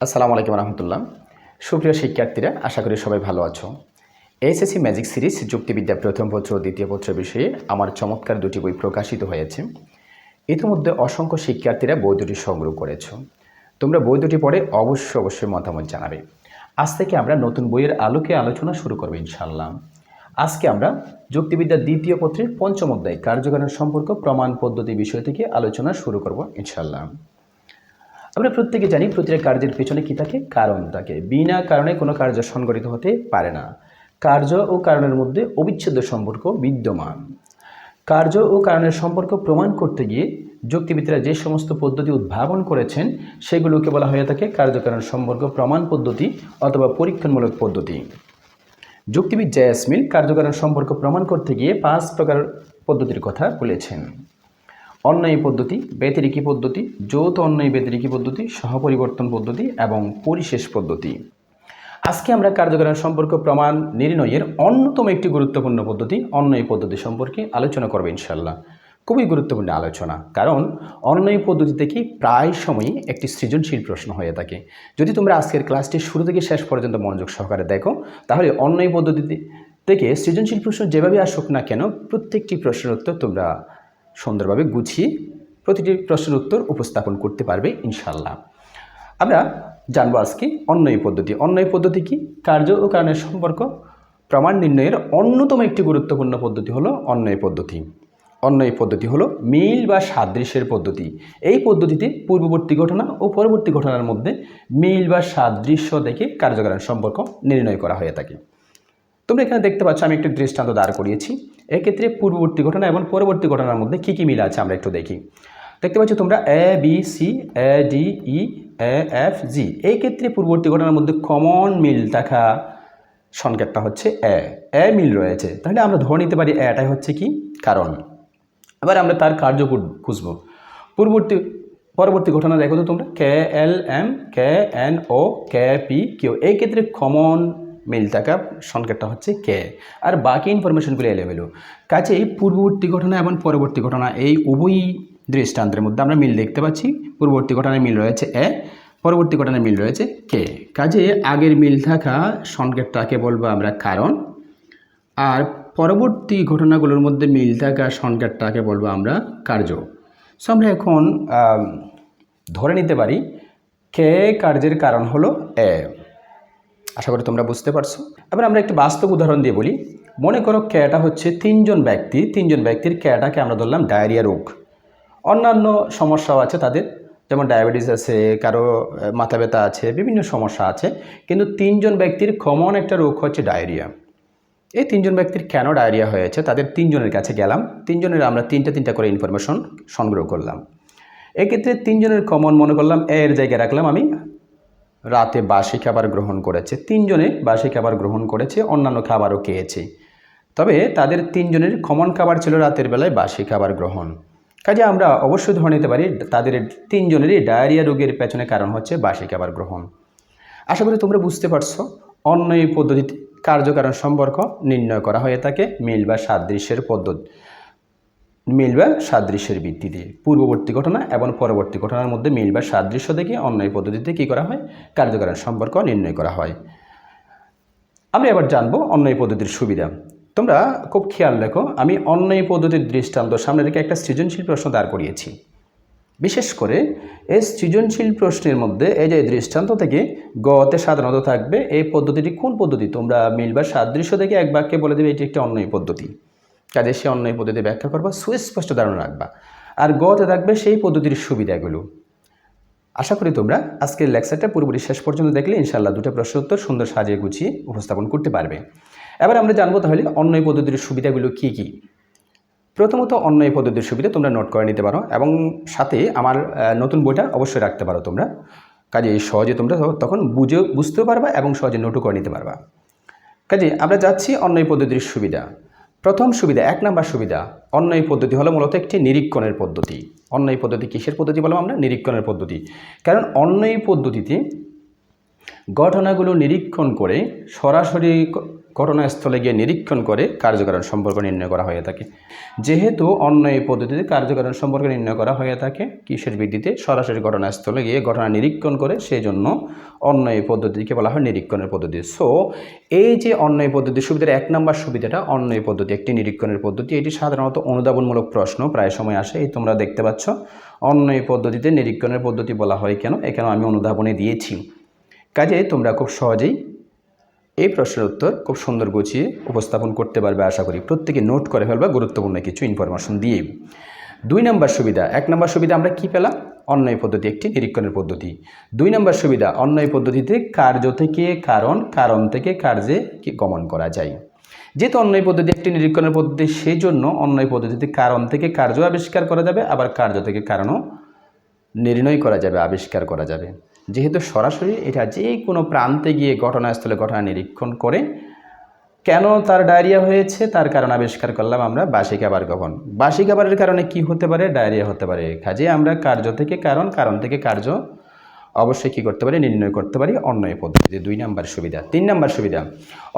আসসালামু আলাইকুম রহমতুল্লাহ। সুপ্রিয় শিক্ষার্থীরা, আশা করি সবাই ভালো আছো। এসএসসি ম্যাজিক সিরিজ যুক্তিবিদ্যা প্রথম পত্র ও দ্বিতীয় পত্র বিষয়ে আমার চমৎকার দুটি বই প্রকাশিত হয়েছে। ইতিমধ্যে অসংখ্য শিক্ষার্থীরা বই দুটি সংগ্রহ করেছ। তোমরা বই দুটি পড়ে অবশ্যই অবশ্যই মতামত জানাবে। আজ থেকে আমরা নতুন বইয়ের আলোকে আলোচনা শুরু করব ইনশাল্লাহ আজকে আমরা যুক্তিবিদ্যার দ্বিতীয় পত্রের পঞ্চম অধ্যায় কার্যকারণ সম্পর্ক প্রমাণ পদ্ধতি বিষয় থেকে আলোচনা শুরু করব ইনশাল্লাহ আমরা প্রত্যেকে জানি প্রতিটা কার্যের পেছনে কি থাকে? কারণ থাকে। বিনা কারণে কোনো কার্য সংগঠিত হতে পারে না। কার্য ও কারণের মধ্যে অবিচ্ছেদ্য সম্পর্ক বিদ্যমান। কার্য ও কারণের সম্পর্ক প্রমাণ করতে গিয়ে যুক্তিবিদরা যে সমস্ত পদ্ধতি উদ্ভাবন করেছেন, সেগুলোকে বলা হয়ে থাকে কার্যকারণ সম্পর্ক প্রমাণ পদ্ধতি অথবা পরীক্ষণমূলক পদ্ধতি। যুক্তিবিদ জ্যাসমিল কার্যকারণ সম্পর্ক প্রমাণ করতে গিয়ে পাঁচ প্রকার পদ্ধতির কথা বলেছেন। অন্যায় পদ্ধতি, ব্যতিরিকী পদ্ধতি, যৌথ অন্যায় ব্যতিরিকী পদ্ধতি, সহপরিবর্তন পদ্ধতি এবং পরিশেষ পদ্ধতি। আজকে আমরা কার্যকরণ সম্পর্ক প্রমাণ নির্ণয়ের অন্যতম একটি গুরুত্বপূর্ণ পদ্ধতি, অন্যায় পদ্ধতি সম্পর্কে আলোচনা করবে ইনশাল্লাহ খুবই গুরুত্বপূর্ণ আলোচনা, কারণ অন্যায় পদ্ধতি থেকে প্রায় সময়ই একটি সৃজনশীল প্রশ্ন হয়ে থাকে। যদি তোমরা আজকের ক্লাসটি শুরু থেকে শেষ পর্যন্ত মনোযোগ সহকারে দেখো, তাহলে অন্যায় পদ্ধতি থেকে সৃজনশীল প্রশ্ন যেভাবে আসুক না কেন, প্রত্যেকটি প্রশ্নের উত্তর তোমরা সুন্দরভাবে গুছিয়ে প্রতিটি প্রশ্নের উত্তর উপস্থাপন করতে পারবে ইনশাল্লাহ আমরা জানব আজকে অন্যায় পদ্ধতি। অন্যায় পদ্ধতি কি? কার্য ও কারণের সম্পর্ক। প্রমাণ নির্ণয়ের অন্যতম একটি গুরুত্বপূর্ণ পদ্ধতি হলো অন্যায় পদ্ধতি। অন্যায় পদ্ধতি হলো মিল বা সাদৃশ্যের পদ্ধতি। এই পদ্ধতিতে পূর্ববর্তী ঘটনা ও পরবর্তী ঘটনার মধ্যে মিল বা সাদৃশ্য দেখে কার্যকারণ সম্পর্ক নির্ণয় করা হয়ে থাকে। তোমরা এখানে দেখতে পাচ্ছ, আমি একটু দৃষ্টান্ত দাঁড় করিয়েছি। এক্ষেত্রে পূর্ববর্তী ঘটনা এবং পরবর্তী ঘটনার মধ্যে কী কী মিল আছে আমরা একটু দেখি। দেখতে পাচ্ছ তোমরা A B C A D E A F G এই ক্ষেত্রে পূর্ববর্তী ঘটনার মধ্যে কমন মিল দেখা, সংকেতটা হচ্ছে এ এ মিল রয়েছে। তাহলে আমরা ধরে নিতে পারি এটাই হচ্ছে কি? কারণ। এবার আমরা তার কার্য খুঁজবো। পূর্ববর্তী, পরবর্তী ঘটনা দেখো তো তোমরা। K L M K N O K P Q এই ক্ষেত্রে কমন মিল থাকা সংকেতটা হচ্ছে কে। আর বাকি ইনফরমেশনগুলো এলোমেলো। কাজেই পূর্ববর্তী ঘটনা এবং পরবর্তী ঘটনা, এই উভয়ই দৃষ্টান্তের মধ্যে আমরা মিল দেখতে পাচ্ছি। পূর্ববর্তী ঘটনায় মিল রয়েছে এ, পরবর্তী ঘটনায় মিল রয়েছে কে। কাজে আগের মিল থাকা সংকেতটাকে বলব আমরা কারণ, আর পরবর্তী ঘটনাগুলোর মধ্যে মিল থাকা সংকেতটাকে বলব আমরা কার্য। সো আমরা এখন ধরে নিতে পারি কে কার্যের কারণ হলো এ। আশা করি তোমরা বুঝতে পারছ। এবার আমরা একটি বাস্তব উদাহরণ দিয়ে বলি। মনে করো ক্যাটা হচ্ছে তিনজন ব্যক্তি, তিনজন ব্যক্তির ক্যাটাকে আমরা ধরলাম ডায়রিয়া রোগ। অন্যান্য সমস্যাও আছে তাদের, যেমন ডায়াবেটিস আছে, কারও মাথা ব্যথা আছে, বিভিন্ন সমস্যা আছে, কিন্তু তিনজন ব্যক্তির কমন একটা রোগ হচ্ছে ডায়রিয়া। এই তিনজন ব্যক্তির কেন ডায়রিয়া হয়েছে? তাদের তিনজনের কাছে গেলাম। তিনজনের আমরা তিনটা তিনটা করে ইনফরমেশন সংগ্রহ করলাম। এক্ষেত্রে তিনজনের কমন মনে করলাম এর জায়গায় রাখলাম আমি। রাতে বাসি খাবার গ্রহণ করেছে। তিনজনে বাসি খাবার গ্রহণ করেছে, অন্যান্য খাবারও খেয়েছে। তবে তাদের তিনজনের কমন খাবার ছিল রাতের বেলায় বাসি খাবার গ্রহণ। কাজে আমরা অবশ্যই ধরে নিতে পারি, তাদের তিনজনেরই ডায়রিয়া রোগের পেছনে কারণ হচ্ছে বাসি খাবার গ্রহণ। আশা করি তোমরা বুঝতে পারছ অন্য এই পদ্ধতিতে কার্যকারণ সম্পর্ক নির্ণয় করা হয়ে থাকে, মিল বা সাদৃশ্যের পদ্ধতি। মিল বা সাদৃশ্যের ভিত্তিতে। পূর্ববর্তী ঘটনা এবং পরবর্তী ঘটনার মধ্যে মিল বা সাদৃশ্য দেখে অন্যায় পদ্ধতিতে কী করা হয়, কার্যকরণ সম্পর্ক নির্ণয় করা হয়। আমরা এবার জানব অন্যায় পদ্ধতির সুবিধা। তোমরা খুব খেয়াল রেখো, আমি অন্যায় পদ্ধতির দৃষ্টান্ত সামনে রেখে একটা সৃজনশীল প্রশ্ন দাঁড় করিয়েছি। বিশেষ করে এই সৃজনশীল প্রশ্নের মধ্যে এই যে দৃষ্টান্ত থেকে গতে সাধারণত থাকবে, এই পদ্ধতিটি কোন পদ্ধতি? তোমরা মিল বা সাদৃশ্য থেকে এক বাক্যে বলে দেবে, এটি একটি অন্যায় পদ্ধতি। কাজে সে অন্যায় পদ্ধতি ব্যাখ্যা করবা, সুস্পষ্ট ধারণা রাখবা। আর গতে থাকবে সেই পদ্ধতির সুবিধাগুলো। আশা করি তোমরা আজকের লেকচারটা পুরোপুরি শেষ পর্যন্ত দেখলে ইনশাল্লাহ দুটো প্রশ্ন উত্তর সুন্দর সাজিয়ে গুছিয়ে উপস্থাপন করতে পারবে। এবার আমরা জানব তাহলে অন্যায় পদ্ধতির সুবিধাগুলো কী কী? প্রথমত, অন্যায় পদ্ধতির সুবিধা তোমরা নোট করে নিতে পারো এবং সাথে আমার নতুন বইটা অবশ্যই রাখতে পারো তোমরা। কাজে সহজে তোমরা তখন বুঝে, বুঝতেও পারবা এবং সহজে নোটও করে নিতে পারবা। কাজে আমরা যাচ্ছি অন্যায় পদ্ধতির সুবিধা। প্রথম সুবিধা, এক নাম্বার সুবিধা, অন্যায় পদ্ধতি হলো মূলত একটি নিরীক্ষণের পদ্ধতি। অন্যায় পদ্ধতি কিসের পদ্ধতি বলব আমরা? নিরীক্ষণের পদ্ধতি। কারণ অন্যায় পদ্ধতিতে ঘটনাগুলো নিরীক্ষণ করে, সরাসরি ঘটনাস্থলে গিয়ে নিরীক্ষণ করে কার্যকারণ সম্পর্ক নির্ণয় করা হয়ে থাকে। যেহেতু অন্য এই পদ্ধতিতে কার্যকারণ সম্পর্ক নির্ণয় করা হয়ে থাকে, কিসের ভিত্তিতে? সরাসরি ঘটনাস্থলে গিয়ে ঘটনা নিরীক্ষণ করে সেই জন্য অন্য এই পদ্ধতিকে বলা হয় নিরীক্ষণের পদ্ধতি। সো এই যে অন্য এই পদ্ধতির সুবিধার এক নম্বর সুবিধাটা, অন্য এই পদ্ধতি একটি নিরীক্ষণের পদ্ধতি, এটি সাধারণত অনুধাবনমূলক প্রশ্ন, প্রায় সময় আসে, এই তোমরা দেখতে পাচ্ছ। অন্য এই পদ্ধতিতে নিরীক্ষণের পদ্ধতি বলা হয় কেন? এখানে আমি অনুধাবনে দিয়েছি? কাজে তোমরা খুব সহজেই এই প্রশ্নের উত্তর খুব সুন্দর গুছিয়ে উপস্থাপন করতে পারবে আশা করি। প্রত্যেকে নোট করে ফেলবা, গুরুত্বপূর্ণ কিছু ইনফরমেশন দিয়ে। দুই নম্বর সুবিধা, এক নম্বর সুবিধা আমরা কী পেলাম? অন্যায় পদ্ধতি একটি নিরীক্ষণের পদ্ধতি। দুই নম্বর সুবিধা, অন্যায় পদ্ধতিতে কার্য থেকে কারণ কারণ থেকে কার্যে গমন করা যায়। যেহেতু অন্যায় পদ্ধতি একটি নিরীক্ষণের পদ্ধতি, সেই জন্য অন্যায় পদ্ধতিতে কারণ থেকে কার্য আবিষ্কার করা যাবে, আবার কার্য থেকে কারণও নির্ণয় করা যাবে, আবিষ্কার করা যাবে। যেহেতু সরাসরি এটা যে কোনো প্রান্তে গিয়ে ঘটনাস্থলে ঘটনা নিরীক্ষণ করে কেন তার ডায়রিয়া হয়েছে, তার কারণ আবিষ্কার করলাম আমরা বাসি খাবার কখন বাসি খাবারের কারণে কি হতে পারে? ডায়রিয়া হতে পারে। কাজে আমরা কার্য থেকে কারণ কারণ থেকে কার্য অবশ্যই কী করতে পারি, নির্ণয় করতে পারি অন্যয় পদ্ধতি দুই নাম্বার সুবিধা। তিন নাম্বার সুবিধা।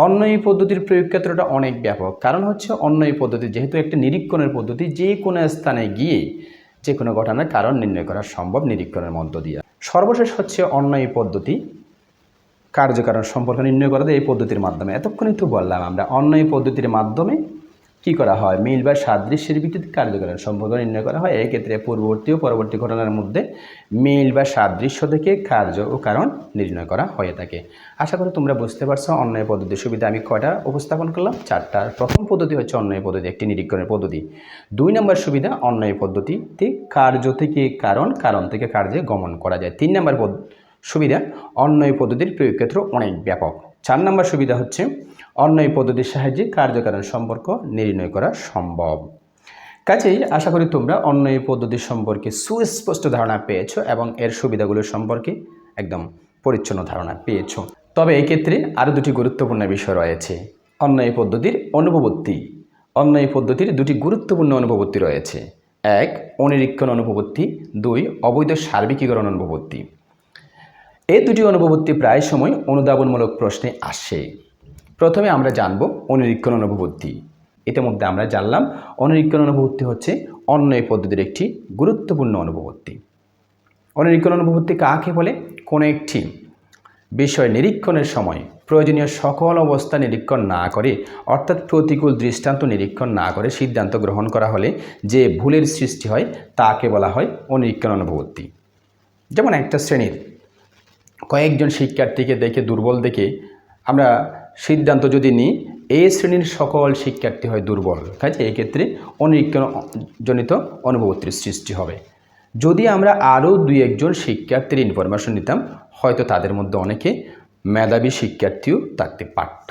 অন্যয় পদ্ধতির প্রয়োগ ক্ষেত্রটা অনেক ব্যাপক। কারণ হচ্ছে অন্যয় পদ্ধতি যেহেতু একটা নিরীক্ষণের পদ্ধতি যে কোনো স্থানে গিয়ে যে কোনো ঘটনার কারণ নির্ণয় করা সম্ভব নিরীক্ষণের মধ্য দিয়ে। সর্বশেষ হচ্ছে অন্য এই পদ্ধতি। কার্যকারণ সম্পর্ক নির্ণয় করা এই পদ্ধতির মাধ্যমে। এতক্ষণ একটু বললাম আমরা অন্য এই পদ্ধতির মাধ্যমে কি করা হয়? মিল বা সাদৃশ্যের ভিত্তিতে কার্যকারণ সম্পর্ক নির্ণয় করা হয়। এক্ষেত্রে পূর্ববর্তী ও পরবর্তী ঘটনার মধ্যে মিল বা সাদৃশ্য থেকে কার্য ও কারণ নির্ণয় করা হয়ে থাকে। আশা করি তোমরা বুঝতে পারছ, অন্যায় পদ্ধতির সুবিধা আমি কয়টা উপস্থাপন করলাম? চারটা। প্রথম পদ্ধতি হচ্ছে অন্যায় পদ্ধতি, একটি নিরীক্ষণের পদ্ধতি। দুই নম্বর সুবিধা, অন্যায় পদ্ধতিতে কার্য থেকে কারণ কারণ থেকে কার্যে গমন করা যায়। তিন নম্বর সুবিধা, অন্যায় পদ্ধতির প্রয়োগ ক্ষেত্র অনেক ব্যাপক। চার নম্বর সুবিধা হচ্ছে অন্যয় পদ্ধতির সাহায্যে কার্যকারণ সম্পর্ক নির্ণয় করা সম্ভব। কাজেই আশা করি তোমরা অন্য এই পদ্ধতি সম্পর্কে সুস্পষ্ট ধারণা পেয়েছ এবং এর সুবিধাগুলো সম্পর্কে একদম পরিচ্ছন্ন ধারণা পেয়েছ। তবে এই ক্ষেত্রে আরও দুটি গুরুত্বপূর্ণ বিষয় রয়েছে। অন্যয় পদ্ধতির অনুপবর্তী অন্যয় পদ্ধতির দুটি গুরুত্বপূর্ণ অনুপবর্তী রয়েছে। এক, অনিরীক্ষণ অনুপবর্তী দুই, অবৈধ সার্বিকীকরণ অনুপবর্তী এই দুটি অনুপবর্তী প্রায় সময় অনুধাবনমূলক প্রশ্নে আসে। প্রথমে আমরা জানব অনিরীক্ষণ অনুপবর্তী ইতিমধ্যে আমরা জানলাম অনিরীক্ষণ অনুপবর্তী হচ্ছে অন্য এই পদ্ধতির একটি গুরুত্বপূর্ণ অনুপবর্তী অনিরীক্ষণ অনুভূতি কাকে বলে? কোনো একটি বিষয় নিরীক্ষণের সময় প্রয়োজনীয় সকল অবস্থা নিরীক্ষণ না করে, অর্থাৎ প্রতিকূল দৃষ্টান্ত নিরীক্ষণ না করে সিদ্ধান্ত গ্রহণ করা হলে যে ভুলের সৃষ্টি হয়, তাকে বলা হয় অনিরীক্ষণ অনুপবর্তী যেমন একটা শ্রেণির কয়েকজন শিক্ষার্থীকে দেখে, দুর্বল দেখে আমরা সিদ্ধান্ত যদি নিই, এ শ্রেণির সকল শিক্ষার্থী হয় দুর্বল। কাজে এক্ষেত্রে অনিরীক্ষণজনিত অনুভূতির সৃষ্টি হবে। যদি আমরা আরও দুই একজন শিক্ষার্থীর ইনফরমেশন নিতাম, হয়তো তাদের মধ্যে অনেকে মেধাবী শিক্ষার্থীও থাকতে পারত।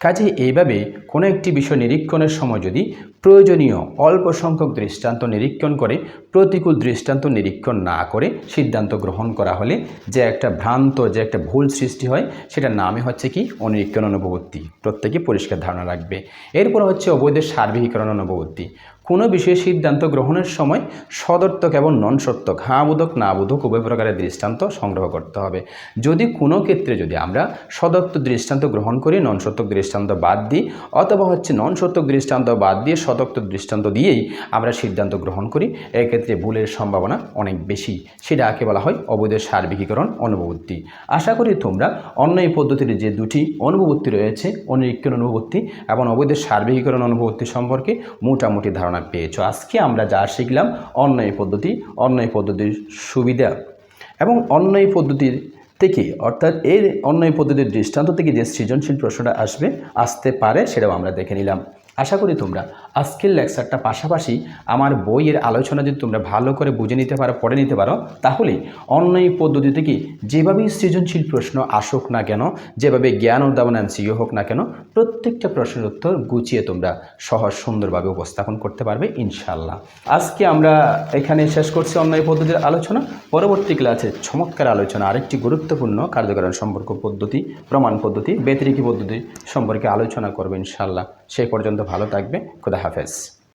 কাজে এইভাবে কোনো একটি বিষয় নিরীক্ষণের সময় যদি প্রয়োজনীয় অল্প সংখ্যক দৃষ্টান্ত নিরীক্ষণ করে, প্রতিকূল দৃষ্টান্ত নিরীক্ষণ না করে সিদ্ধান্ত গ্রহণ করা হলে যে একটা ভ্রান্ত, যে একটা ভুল সৃষ্টি হয়, সেটার নামে হচ্ছে কি? অনিরীক্ষণ অনুপবর্তী প্রত্যেকে পরিষ্কার ধারণা রাখবে। এরপর হচ্ছে অবৈধ সার্বিকীকরণ অনুপবর্তী কোনো বিষয়ে সিদ্ধান্ত গ্রহণের সময় সদর্থক এবং নন সত্যক হ্যাঁ বোধক না বোধক উভয় প্রকারের দৃষ্টান্ত সংগ্রহ করতে হবে। যদি কোনো ক্ষেত্রে যদি আমরা সদত্ত দৃষ্টান্ত গ্রহণ করি নন সত্যক দৃষ্টান্ত বাদ দিই, অথবা হচ্ছে নন সত্যক দৃষ্টান্ত বাদ দিয়ে সদক্ত দৃষ্টান্ত দিয়েই আমরা সিদ্ধান্ত গ্রহণ করি, এক্ষেত্রে ভুলের সম্ভাবনা অনেক বেশি। সেটা সেটাকে বলা হয়? অবৈধের সার্বিকীকরণ অনুভূতি। আশা করি তোমরা অন্য এই পদ্ধতির যে দুটি অনুভূতি রয়েছে, অনিরীক্ষণ অনুভূতি এবং অবৈধ সার্বিকীকরণ অনুভূতি সম্পর্কে মোটামুটি ধারণা পেয়েছ। আজকে আমরা যা শিখলাম, অন্যায় পদ্ধতি, অন্যায় পদ্ধতির সুবিধা এবং অন্যায় পদ্ধতির থেকে, অর্থাৎ এই অন্যায় পদ্ধতির দৃষ্টান্ত থেকে যে সৃজনশীল প্রশ্নটা আসবে, আসতে পারে সেটাও আমরা দেখে নিলাম। আশা করি তোমরা আজকের লেকচারটা পাশাপাশি আমার বইয়ের আলোচনা যদি তোমরা ভালো করে বুঝে নিতে পারো, পড়ে নিতে পারো, তাহলে অন্য এই পদ্ধতি থেকে যেভাবেই সৃজনশীল প্রশ্ন আসুক না কেন, যেভাবে জ্ঞান উদ্যাপন এমসিও হোক না কেন, প্রত্যেকটা প্রশ্নের উত্তর গুছিয়ে তোমরা সহজ সুন্দরভাবে উপস্থাপন করতে পারবে ইনশাল্লাহ আজকে আমরা এখানে শেষ করছি অন্য এই পদ্ধতির আলোচনা। পরবর্তী ক্লাসে চমৎকার আলোচনা, আরেকটি গুরুত্বপূর্ণ কার্যকরণ সম্পর্ক পদ্ধতি, প্রমাণ পদ্ধতি, ব্যতিরিকী পদ্ধতি সম্পর্কে আলোচনা করবে ইনশাল্লাহ সেই পর্যন্ত ভালো থাকবে, খুদা হাফেজ।